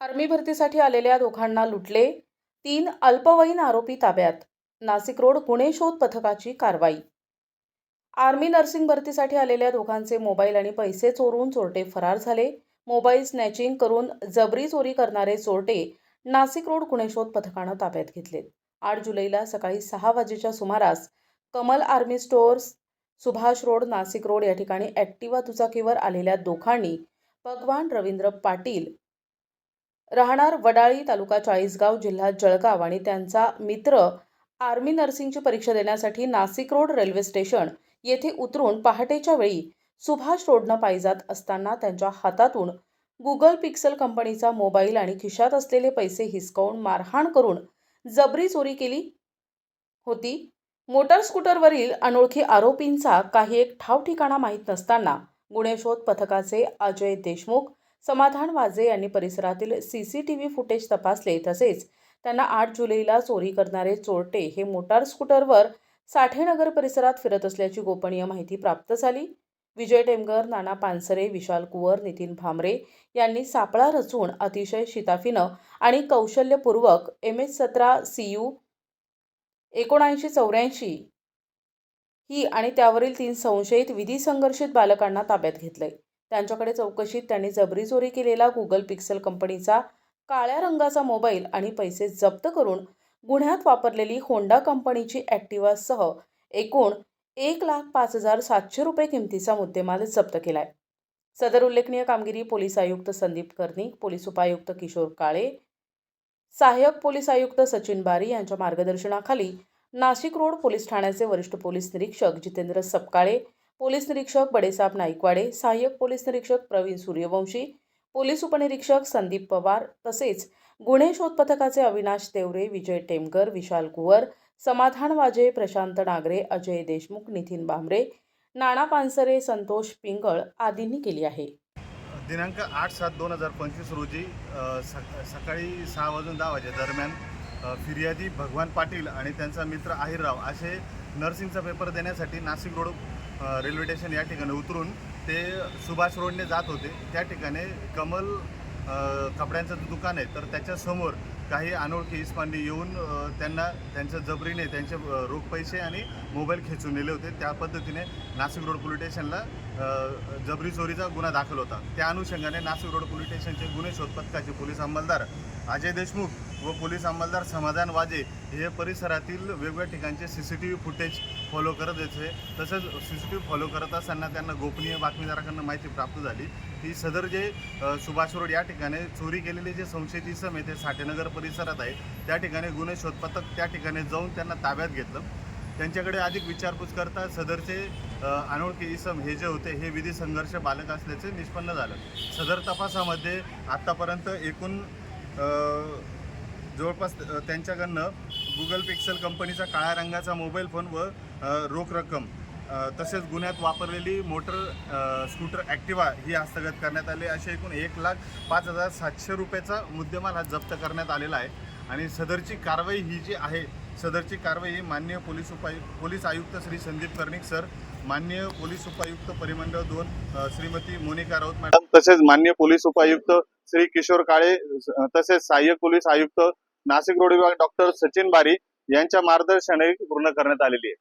Army भरतीसाठी आलेल्या दोघांना लुटले. तीन अल्पवयीन आरोपी ताब्यात. नाशिक रोड गुन्हे शोध पथकाची कारवाई. आर्मी नर्सिंग भरतीसाठी आलेल्या दोघांचे मोबाईल आणि पैसे चोरून चोरटे फरार झाले. मोबाईल स्नॅचिंग करून जबरी चोरी करणारे चोरटे नाशिक रोड गुन्हे शोध पथकानं ताब्यात घेतले. आठ जुलैला सकाळी सहा वाजेच्या सुमारास Kamal army stores Subhash road Nashik road या ठिकाणी ॲक्टिवा दुचाकीवर आलेल्या दोघांनी भगवान रवींद्र पाटील राहणार वडाळी तालुका चाळीसगाव जिल्हा जळगाव आणि त्यांचा मित्र आर्मी नर्सिंगची परीक्षा देण्यासाठी नाशिक रोड रेल्वे स्टेशन येथे उतरून पहाटेच्या वेळी सुभाष रोडनं पायी जात असताना त्यांच्या हातातून गुगल पिक्सल कंपनीचा मोबाईल आणि खिशात असलेले पैसे हिसकावून मारहाण करून जबरी चोरी केली होती. मोटार स्कूटरवरील अनोळखी आरोपींचा काही एक ठाव ठिकाणा माहीत नसताना गुन्हे शोध पथकाचे अजय देशमुख समाधान वाजे यांनी परिसरातील C C T V footage तपासले तसेच त्यांना आठ जुलैला चोरी करणारे चोरटे हे मोटार स्कूटरवर साठेनगर परिसरात फिरत असल्याची गोपनीय माहिती प्राप्त झाली. विजय टेमगर नाना पानसरे विशाल कुवर नितीन भामरे यांनी सापळा रचून अतिशय शिताफीनं आणि कौशल्यपूर्वक एम एच सतरा सी यू एकोणऐंशी चौऱ्याऐंशी ही आणि त्यावरील तीन संशयित विधी संघर्षित बालकांना ताब्यात घेतलंय. त्यांच्याकडे चौकशीत त्यांनी जबरी चोरी केलेला गुगल पिक्सल कंपनीचा काळ्या रंगाचा मोबाईल आणि पैसे जप्त करून गुन्ह्यात वापरलेली होंडा कंपनीची ॲक्टिवासह एकूण एक लाख पाच हजार सातशे रुपये किमतीचा मुद्देमाल जप्त केला आहे सदर उल्लेखनीय कामगिरी पोलीस आयुक्त संदीप कर्णिक पोलीस उपायुक्त किशोर काळे सहाय्यक पोलीस आयुक्त सचिन बारी यांच्या मार्गदर्शनाखाली नाशिक रोड पोलीस ठाण्याचे वरिष्ठ पोलीस निरीक्षक जितेंद्र सपकाळे पोलीस निरीक्षक बडेसाब नाईकवाडे सहाय्यक पोलीस निरीक्षक प्रवीण सूर्यवंशी पोलीस उपनिरीक्षक संदीप पवार तसेच गुन्हे शोध पथकाचे अविनाश तेवरे विजय टेमकर विशाल कुवर समाधान वाजे प्रशांत नागरे अजय देशमुख नितीन भांबरे नाना पानसरे संतोष पिंगळ आदींनी केली आहे. दिनांक आठ सात दोन हजार पंचवीस रोजी सक सकाळी सहा वाजून दहा वाजे दरम्यान फिर्यादी भगवान पाटील आणि त्यांचा मित्र आहिरराव असे नर्सिंगचा पेपर देण्यासाठी नाशिक रोड रेल्वे स्टेशन या ठिकाणी उतरून ते सुभाष रोडने जात होते. त्या ठिकाणी कमल कपड्यांचं दुकान आहे तर त्याच्यासमोर काही अनोळखी इस्मांनी येऊन त्यांना त्यांच्या जबरीने त्यांचे रोख पैसे आणि मोबाईल खेचून नेले होते. त्या पद्धतीने नाशिक रोड पोलीस स्टेशनला जबरी चोरीचा गुन्हा दाखल होता. त्या अनुषंगाने नाशिक रोड पोलीस स्टेशनचे गुन्हे शोध पथकाचे पोलीस अंमलदार अजय देशमुख व पोलीस अंमलदार समाधान वाजे हे परिसरातील वेगवेगळ्या ठिकाणचे C C T V footage follow करत येते तसंच C C T V follow करत असताना त्यांना गोपनीय बातमीदाराकडनं माहिती प्राप्त झाली. की सदर जे सुभाष रोड या ठिकाणी चोरी केलेले जे संशयित इसम आहे ते साठेनगर परिसरात आहे. त्या ठिकाणी गुन्हे शोध पथक त्या ठिकाणी जाऊन त्यांना ताब्यात घेतलं. त्यांच्याकडे अधिक विचारपूस करता सदरचे अनोळखी इसम हे जे होते हे विधी संघर्ष बालक असल्याचे निष्पन्न झालं. सदर तपासामध्ये आत्तापर्यंत एकूण जवळपास त्यांच्याकडनं गुगल पिक्सल कंपनीचा काळ्या रंगाचा मोबाईल फोन व रोख रक्कम तसेच गुन्ह्यात वापरलेली मोटर स्कूटर ॲक्टिवा ही हस्तगत करण्यात आली. असे एकूण एक लाख पाच हजार सातशे रुपयाचा मुद्देमाल हा जप्त करण्यात आलेला आहे. आणि सदरची कारवाई ही जी आहे सदरची कारवाई ही माननीय पोलीस उपायुक्त पोलीस आयुक्त श्री संदीप कर्णिक सर माननीय पोलीस उपायुक्त परिमंडळ दोन श्रीमती मोनिका राऊत मॅडम तसेच माननीय पोलीस उपायुक्त श्री किशोर काळे तसेच सहाय्यक पोलीस आयुक्त नाशिक रोड विभाग डॉक्टर सचिन बारी यांच्या मार्गदर्शनाने पूर्ण करण्यात आलेली आहे.